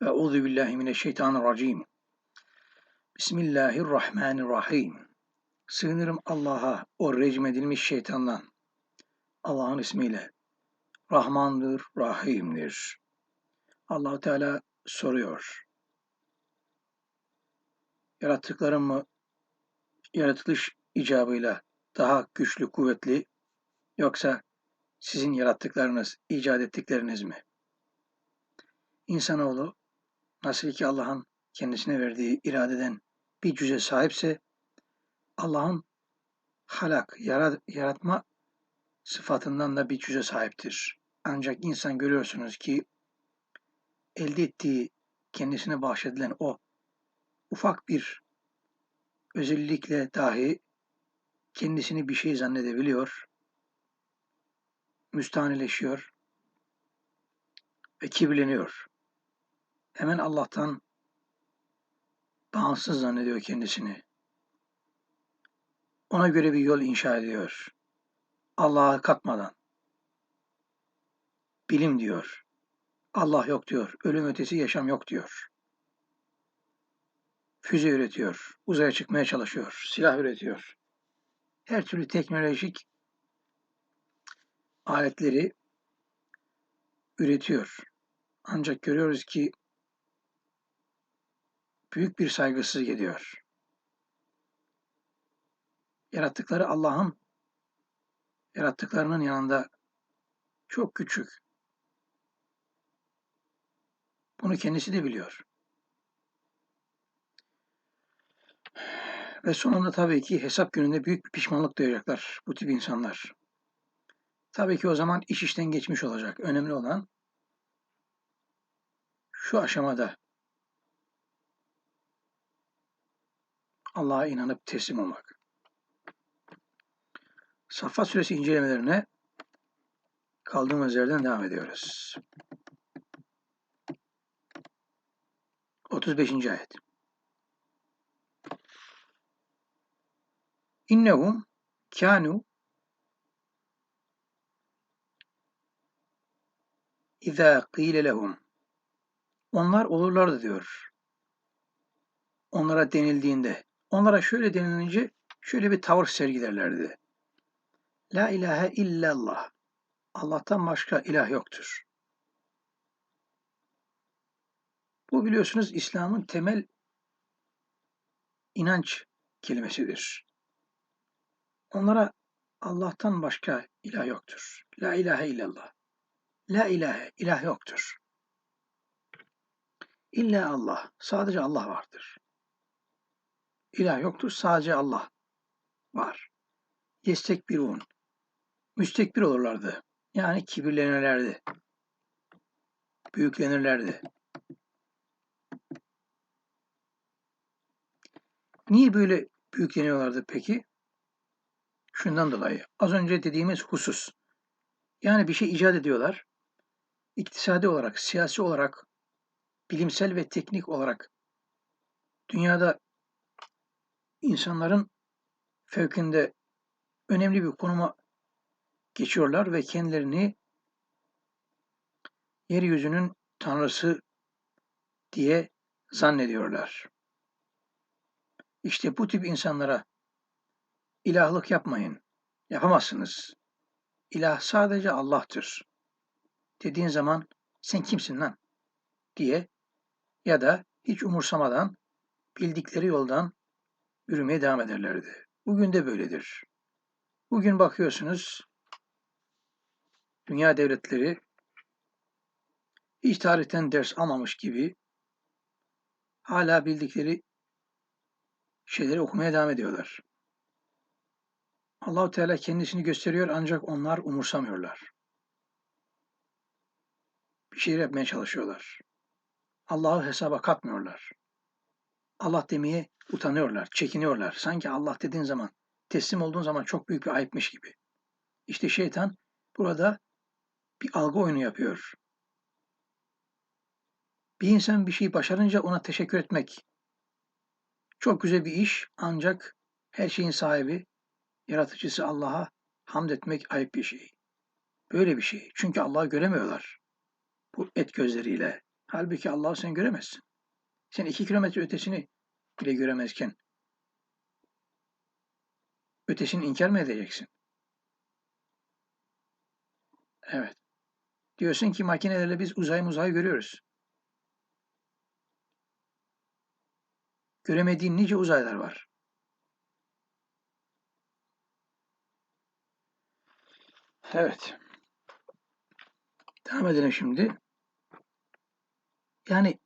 Euzu billahi mineşşeytanirracim. Bismillahirrahmanirrahim. Sığınırım Allah'a, o rejim edilmiş şeytandan. Allah'ın ismiyle. Rahmandır, Rahim'dir. Allahu Teala soruyor. Yarattıklarım mı yaratılış icabıyla daha güçlü, kuvvetli yoksa sizin yarattıklarınız, icat ettikleriniz mi? İnsanoğlu nasıl ki Allah'ın kendisine verdiği iradeden bir cüze sahipse Allah'ın halak, yarat, yaratma sıfatından da bir cüze sahiptir. Ancak insan görüyorsunuz ki elde ettiği kendisine bahşedilen o ufak bir özellikle dahi kendisini bir şey zannedebiliyor, müstahanileşiyor ve kibirleniyor. Hemen Allah'tan bağımsız zannediyor kendisini. Ona göre bir yol inşa ediyor. Allah'a katmadan. Bilim diyor. Allah yok diyor. Ölüm ötesi yaşam yok diyor. Füze üretiyor. Uzaya çıkmaya çalışıyor. Silah üretiyor. Her türlü teknolojik aletleri üretiyor. Ancak görüyoruz ki büyük bir saygısız geliyor. Yarattıkları Allah'ın yarattıklarının yanında çok küçük. Bunu kendisi de biliyor. Ve sonunda tabii ki hesap gününde büyük bir pişmanlık duyacaklar bu tip insanlar. Tabii ki o zaman iş işten geçmiş olacak. Önemli olan şu aşamada Allah'a inanıp teslim olmak. Saffat Suresi incelemelerine kaldığımız yerden devam ediyoruz. 35. ayet. İnnehum kanu İza qîle lehum Onlar olurlardı diyor. Onlara denildiğinde Onlara şöyle denilince şöyle bir tavır sergilerlerdi. La ilahe illallah. Allah'tan başka ilah yoktur. Bu biliyorsunuz İslam'ın temel inanç kelimesidir. Onlara Allah'tan başka ilah yoktur. La ilahe illallah. La ilahe, ilah yoktur. İlla Allah. Sadece Allah vardır. İlah yoktur, sadece Allah var. Yestekbirun. Müstekbir olurlardı. Yani kibirlenirlerdi. Büyüklenirlerdi. Niye böyle büyükleniyorlardı peki? Şundan dolayı. Az önce dediğimiz husus. Yani bir şey icat ediyorlar. İktisadi olarak, siyasi olarak, bilimsel ve teknik olarak dünyada insanların fevkinde önemli bir konuma geçiyorlar ve kendilerini yeryüzünün tanrısı diye zannediyorlar. İşte bu tip insanlara ilahlık yapmayın. Yapamazsınız. İlah sadece Allah'tır. Dediğin zaman sen kimsin lan? diye ya da hiç umursamadan bildikleri yoldan yürümeye devam ederlerdi. Bugün de böyledir. Bugün bakıyorsunuz dünya devletleri hiç tarihten ders almamış gibi hala bildikleri şeyleri okumaya devam ediyorlar. Allahu Teala kendisini gösteriyor ancak onlar umursamıyorlar. Bir şeyler yapmaya çalışıyorlar. Allah'ı hesaba katmıyorlar. Allah demeye utanıyorlar, çekiniyorlar. Sanki Allah dediğin zaman, teslim olduğun zaman çok büyük bir ayıpmış gibi. İşte şeytan burada bir algı oyunu yapıyor. Bir insan bir şey başarınca ona teşekkür etmek çok güzel bir iş ancak her şeyin sahibi, yaratıcısı Allah'a hamd etmek ayıp bir şey. Böyle bir şey. Çünkü Allah'ı göremiyorlar. Bu et gözleriyle. Halbuki Allah'ı sen göremezsin. Sen iki kilometre ötesini bile göremezken ötesini inkar mı edeceksin? Evet. Diyorsun ki makinelerle biz uzay muzayı görüyoruz. Göremediğin nice uzaylar var. Evet. Devam edelim şimdi. Yani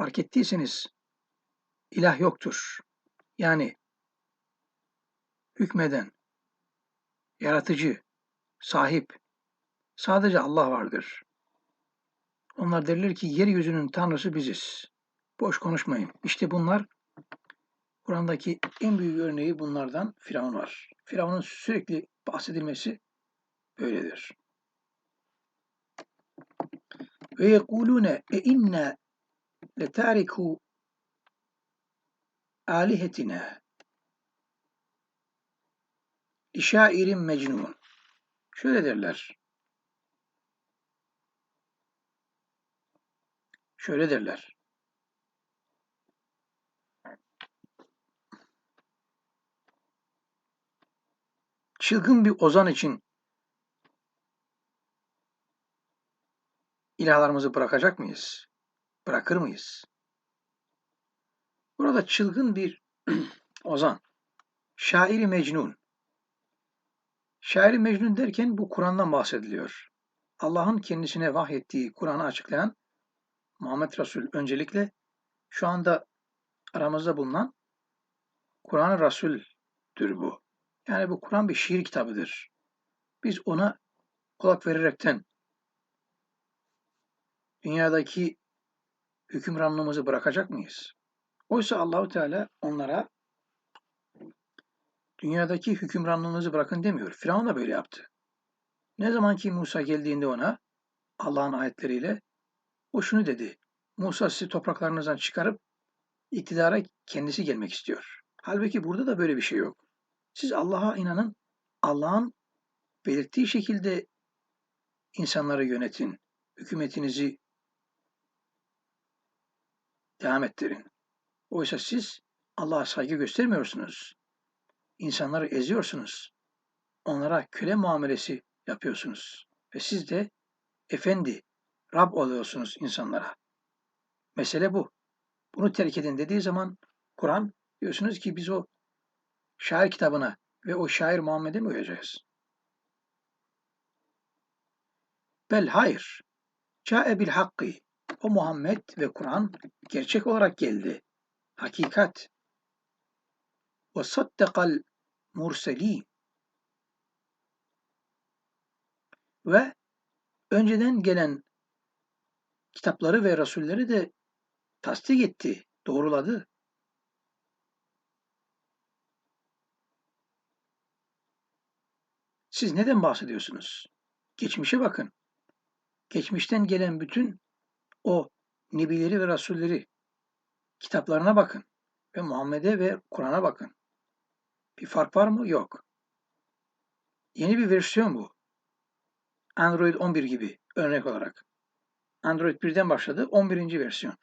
fark ettiyseniz ilah yoktur. Yani hükmeden, yaratıcı, sahip sadece Allah vardır. Onlar derler ki yeryüzünün tanrısı biziz. Boş konuşmayın. İşte bunlar Kur'an'daki en büyük örneği bunlardan Firavun var. Firavun'un sürekli bahsedilmesi böyledir. Ve yekulune e inna letariku alihetine İşairin mecnun. Şöyle derler. Şöyle derler. Çılgın bir ozan için ilahlarımızı bırakacak mıyız? Bırakır mıyız? Burada çılgın bir ozan, şairi mecnun. Şairi mecnun derken bu Kur'an'dan bahsediliyor. Allah'ın kendisine vahyettiği Kur'an'ı açıklayan Muhammed Resul öncelikle şu anda aramızda bulunan Kur'an-ı Resul'dür bu. Yani bu Kur'an bir şiir kitabıdır. Biz ona kulak vererekten dünyadaki hükümranlığımızı bırakacak mıyız? Oysa Allahu Teala onlara dünyadaki hükümranlığınızı bırakın demiyor. Firavun da böyle yaptı. Ne zaman ki Musa geldiğinde ona Allah'ın ayetleriyle o şunu dedi. Musa sizi topraklarınızdan çıkarıp iktidara kendisi gelmek istiyor. Halbuki burada da böyle bir şey yok. Siz Allah'a inanın. Allah'ın belirttiği şekilde insanları yönetin. Hükümetinizi devam ettirin. Oysa siz Allah'a saygı göstermiyorsunuz. İnsanları eziyorsunuz. Onlara köle muamelesi yapıyorsunuz. Ve siz de efendi, Rab oluyorsunuz insanlara. Mesele bu. Bunu terk edin dediği zaman Kur'an diyorsunuz ki biz o şair kitabına ve o şair Muhammed'e mi uyacağız? Bel hayır. Câe bil hakkı. O Muhammed ve Kur'an gerçek olarak geldi. Hakikat. Ve saddakal murselîn. Ve önceden gelen kitapları ve rasulleri de tasdik etti, doğruladı. Siz neden bahsediyorsunuz? Geçmişe bakın. Geçmişten gelen bütün o nebileri ve rasulleri kitaplarına bakın ve Muhammed'e ve Kur'an'a bakın. Bir fark var mı? Yok. Yeni bir versiyon bu. Android 11 gibi örnek olarak. Android 1'den başladı. 11. versiyon.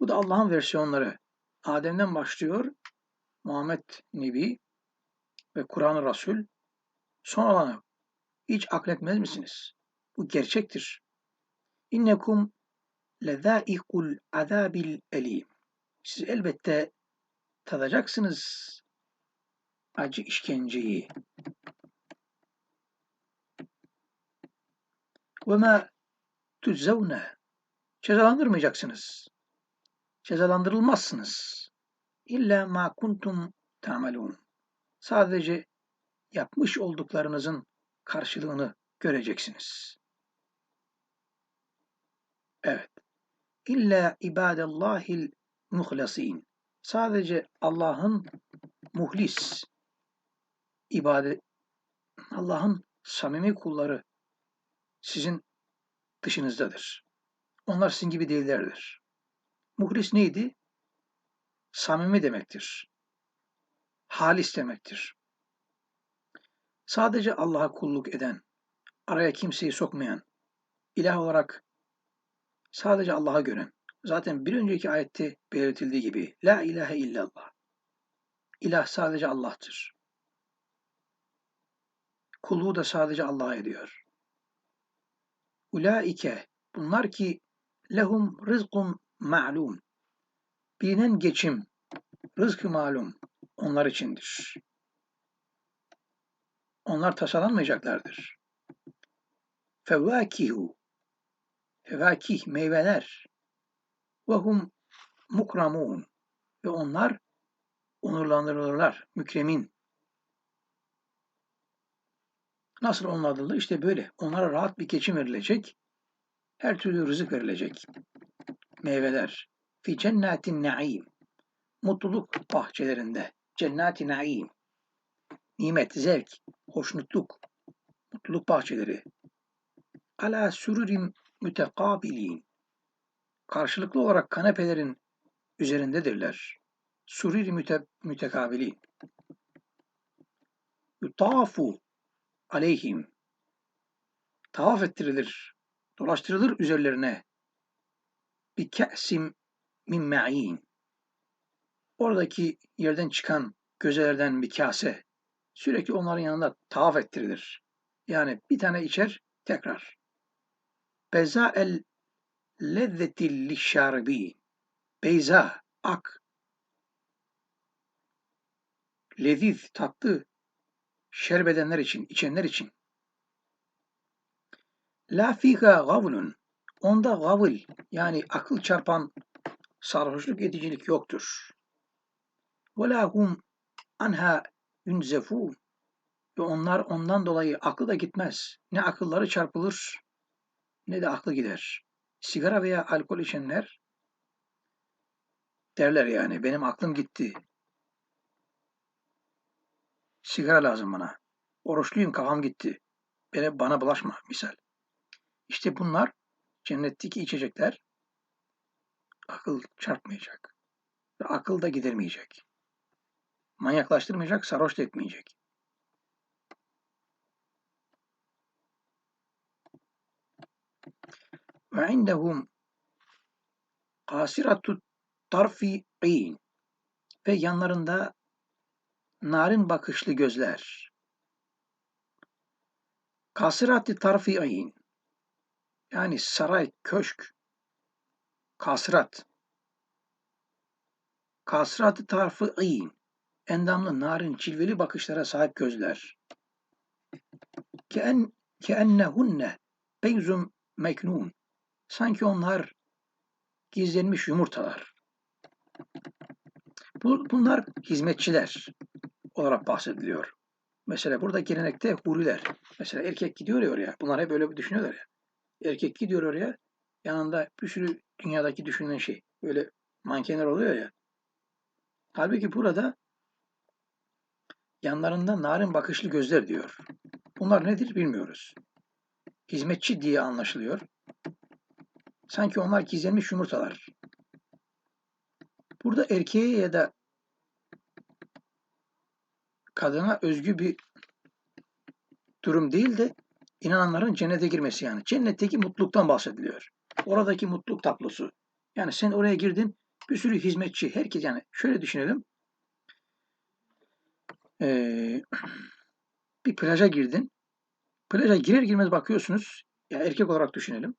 Bu da Allah'ın versiyonları. Adem'den başlıyor. Muhammed Nebi ve Kur'an-ı Resul son olanı. Hiç akletmez misiniz? Bu gerçektir. İnnekum lezâikul azâbil elim. Siz elbette tadacaksınız acı işkenceyi. Ve ma tüzzevne cezalandırmayacaksınız. Cezalandırılmazsınız. İlla ma kuntum ta'melun. Sadece yapmış olduklarınızın karşılığını göreceksiniz. Evet. İlla ibadallahil muhlasin. Sadece Allah'ın muhlis, ibadet, Allah'ın samimi kulları sizin dışınızdadır. Onlar sizin gibi değillerdir. Muhlis neydi? Samimi demektir. Halis demektir. Sadece Allah'a kulluk eden, araya kimseyi sokmayan, ilah olarak sadece Allah'a gören. Zaten bir önceki ayette belirtildiği gibi La ilahe illallah. İlah sadece Allah'tır. Kulluğu da sadece Allah'a ediyor. Ulaike bunlar ki lehum rızkun ma'lum. Bilinen geçim, rızkı malum onlar içindir. Onlar tasalanmayacaklardır. Fevvakihu fevakih meyveler ve hum mukramun ve onlar onurlandırılırlar, mükremin. Nasıl onlardır? İşte böyle. Onlara rahat bir geçim verilecek. Her türlü rızık verilecek. Meyveler. Fi cennetin naim. Mutluluk bahçelerinde. Cennati naim. Nimet, zevk, hoşnutluk, mutluluk bahçeleri. Ala sürürim mütekabilin. Karşılıklı olarak kanepelerin üzerindedirler. Suriri müte, mütekabilin. Yutafu aleyhim. Tavaf ettirilir, dolaştırılır üzerlerine. Bir ke'sim min ma'in. Oradaki yerden çıkan gözelerden bir kase sürekli onların yanında tavaf ettirilir. Yani bir tane içer tekrar. Beza el lezzetil lişşaribi. Beyza, ak. Leziz, tatlı. Şerbedenler için, içenler için. La fiha gavlun. Onda gavıl yani akıl çarpan sarhoşluk edicilik yoktur. Ve la hum anha yunzefun. Ve onlar ondan dolayı aklı da gitmez. Ne akılları çarpılır ne de aklı gider. Sigara veya alkol içenler derler yani benim aklım gitti. Sigara lazım bana. Oruçluyum kafam gitti. Bana, bana bulaşma misal. İşte bunlar cennetteki içecekler akıl çarpmayacak. Ve akıl da gidermeyecek. Manyaklaştırmayacak, sarhoş da etmeyecek. Ve indehum kasiratu tarfi'in ve yanlarında narin bakışlı gözler. Kasirati tarfi'in yani saray, köşk, kasrat. Kasratı tarfi'in endamlı, narin, cilveli bakışlara sahip gözler. Ken, keennehunne beyzum meknun. Sanki onlar gizlenmiş yumurtalar. Bu, bunlar hizmetçiler olarak bahsediliyor. Mesela burada gelenekte huriler. Mesela erkek gidiyor ya oraya. Bunlar hep böyle düşünüyorlar ya. Erkek gidiyor oraya. Yanında bir sürü dünyadaki düşünülen şey. Böyle mankenler oluyor ya. Halbuki burada yanlarında narin bakışlı gözler diyor. Bunlar nedir bilmiyoruz. Hizmetçi diye anlaşılıyor. Sanki onlar gizlenmiş yumurtalar. Burada erkeğe ya da kadına özgü bir durum değil de inananların cennete girmesi yani. Cennetteki mutluluktan bahsediliyor. Oradaki mutluluk tablosu. Yani sen oraya girdin bir sürü hizmetçi, herkes yani şöyle düşünelim. Ee, bir plaja girdin. Plaja girer girmez bakıyorsunuz. Ya erkek olarak düşünelim.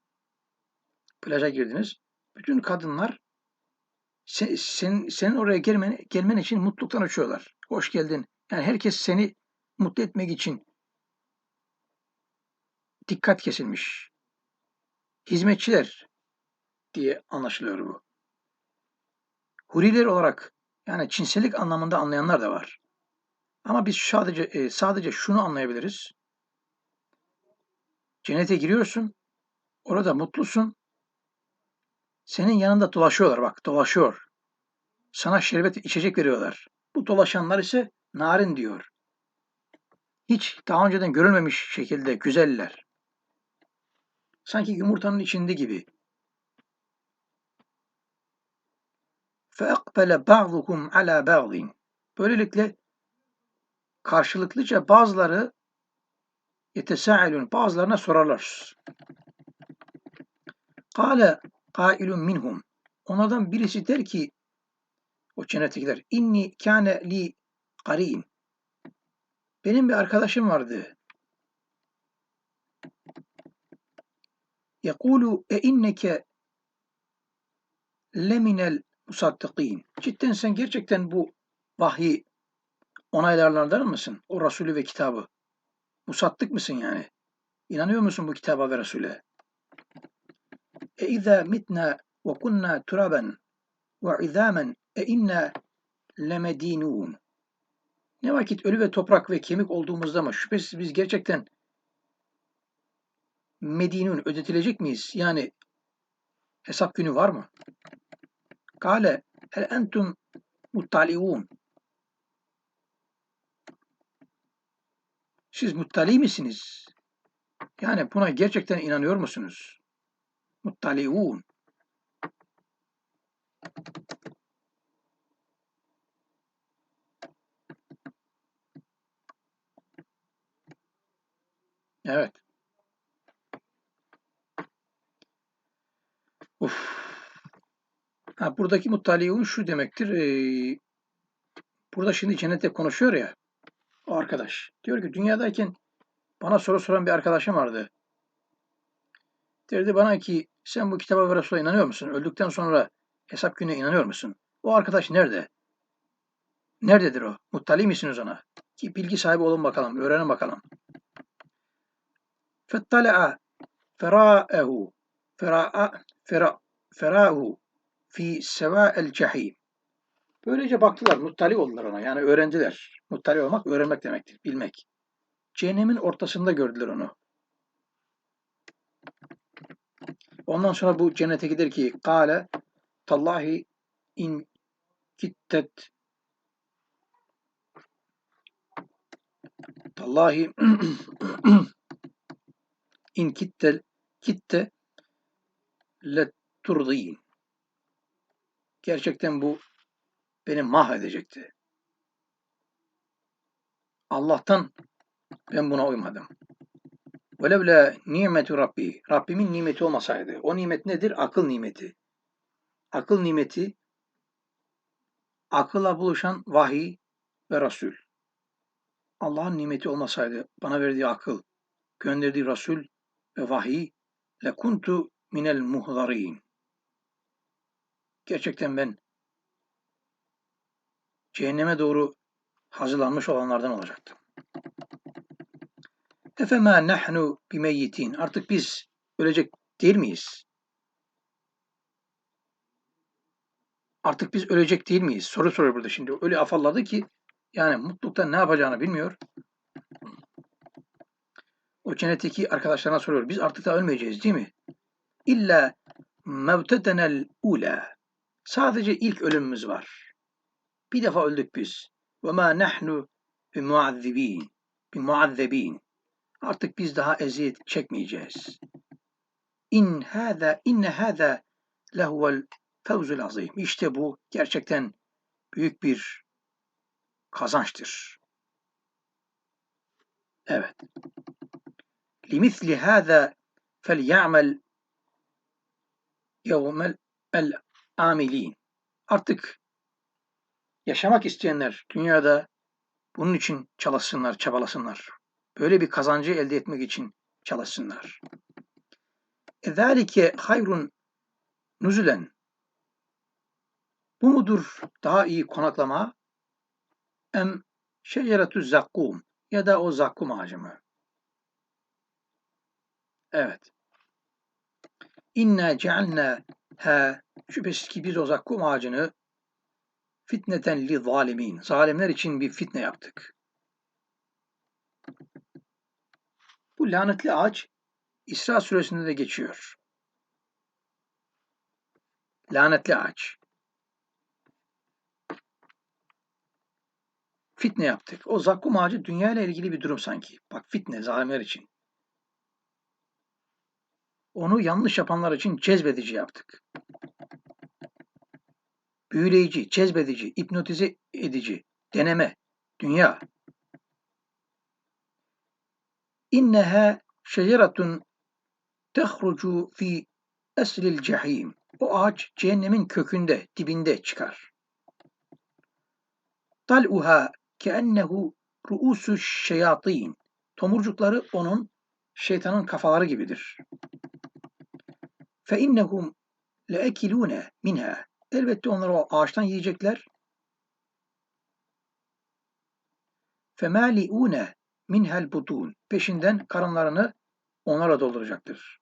Plaja girdiniz. Bütün kadınlar sen, sen, senin oraya gelmen, gelmen için mutluluktan uçuyorlar. Hoş geldin. Yani herkes seni mutlu etmek için dikkat kesilmiş. Hizmetçiler diye anlaşılıyor bu. Huriler olarak yani cinsellik anlamında anlayanlar da var. Ama biz sadece e, sadece şunu anlayabiliriz. Cennete giriyorsun. Orada mutlusun. Senin yanında dolaşıyorlar bak dolaşıyor. Sana şerbet içecek veriyorlar. Bu dolaşanlar ise narin diyor. Hiç daha önceden görülmemiş şekilde güzeller. Sanki yumurtanın içinde gibi. فَاَقْبَلَ بَعْضُكُمْ عَلَى بَعْضٍ Böylelikle karşılıklıca bazıları yetesâilun bazılarına sorarlar. Kale kailun minhum. Onlardan birisi der ki o cennettekiler inni kâne li karin. Benim bir arkadaşım vardı. Yekulu e inneke leminel musaddikin. Cidden sen gerçekten bu vahyi onaylarlardan mısın? O Resulü ve kitabı. Musattık mısın yani? İnanıyor musun bu kitaba ve Resul'e? Kunna turaben ve izâmen e inna lemedinûn. Ne vakit ölü ve toprak ve kemik olduğumuzda mı şüphesiz biz gerçekten medinun ödetilecek miyiz? Yani hesap günü var mı? Kale hel entum muttaliun. Siz muttali misiniz? Yani buna gerçekten inanıyor musunuz? Muttaliun. Evet. Uf. Ha, buradaki muttaliun şu demektir. Ee, burada şimdi cennette konuşuyor ya o arkadaş. Diyor ki dünyadayken bana soru soran bir arkadaşım vardı. Dedi bana ki sen bu kitaba ve Resul'a inanıyor musun? Öldükten sonra hesap gününe inanıyor musun? O arkadaş nerede? Nerededir o? Muttali misiniz ona? Ki bilgi sahibi olun bakalım, öğrenin bakalım. Fettala'a fera'ehu fera'a fera fera'u fi seva'el cehim. Böylece baktılar, muttali oldular ona. Yani öğrendiler. Muttali olmak öğrenmek demektir, bilmek. Cehennemin ortasında gördüler onu. Ondan sonra bu cennete gider ki kâle tallahi in kittet tallahi in kittel kitte let turdîn gerçekten bu beni mahvedecekti. Allah'tan ben buna uymadım. Velevle nimetu Rabbi. Rabbimin nimeti olmasaydı. O nimet nedir? Akıl nimeti. Akıl nimeti akılla buluşan vahiy ve Resul. Allah'ın nimeti olmasaydı, bana verdiği akıl, gönderdiği Resul ve vahiy, lekuntu minel muhzarin. Gerçekten ben cehenneme doğru hazırlanmış olanlardan olacaktım. Efema nahnu bimeyyitin. Artık biz ölecek değil miyiz? Artık biz ölecek değil miyiz? Soru soruyor burada şimdi. Öyle afalladı ki yani mutluluktan ne yapacağını bilmiyor. O cennetteki arkadaşlarına soruyor. Biz artık da ölmeyeceğiz değil mi? İlla mevtetenel ula. Sadece ilk ölümümüz var. Bir defa öldük biz. Ve ma nahnu bi muazzibin. Artık biz daha eziyet çekmeyeceğiz. İn hâzâ inne hâzâ lehuvel fevzul azim. İşte bu gerçekten büyük bir kazançtır. Evet. Fel ya'mel yevmel el amilin. Artık yaşamak isteyenler dünyada bunun için çalışsınlar, çabalasınlar. Böyle bir kazancı elde etmek için çalışsınlar. Ezalike hayrun nuzülen. Bu mudur daha iyi konaklama? Em şeceretü zakkum ya da o zakkum ağacı mı? Evet. İnna cealna ha şüphesiz ki biz o zakkum ağacını fitneten li zalimin. Zalimler için bir fitne yaptık. Bu lanetli ağaç İsra suresinde de geçiyor. Lanetli ağaç. Fitne yaptık. O zakkum ağacı dünya ile ilgili bir durum sanki. Bak fitne zalimler için. Onu yanlış yapanlar için cezbedici yaptık. Büyüleyici, cezbedici, hipnotize edici, deneme, dünya. İnneha şeceratun tehrucu fi eslil cehim. O ağaç cehennemin kökünde, dibinde çıkar. Dal'uha keennehu ruusu şeyatin. Tomurcukları onun şeytanın kafaları gibidir. Fe innehum leekilune minha. Elbette onlar o ağaçtan yiyecekler. Femaliune minhel butun. Peşinden karınlarını onlarla dolduracaktır.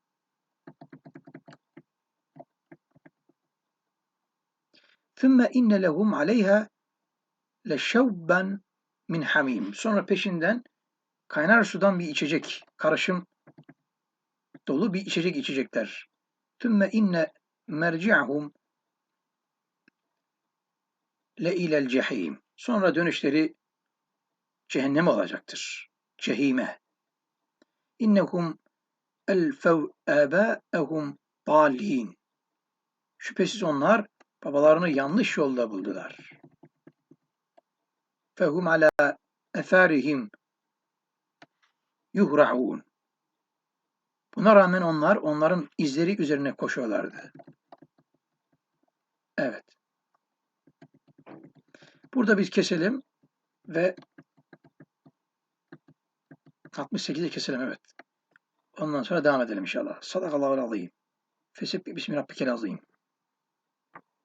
Thumma inne lehum aleyha leşevben min hamim. Sonra peşinden kaynar sudan bir içecek, karışım dolu bir içecek içecekler. Thumma inne merci'ahum le ilel cehim. Sonra dönüşleri cehennem olacaktır. Cehime. İnnehum elfev âbâehum dâlîn. Şüphesiz onlar babalarını yanlış yolda buldular. Fehum ala efarihim yuhra'un. Buna rağmen onlar onların izleri üzerine koşuyorlardı. Evet. Burada biz keselim ve 68'i keselim evet. Ondan sonra devam edelim inşallah. Sadakallahu alayım. Fesebbi bismi rabbike azim.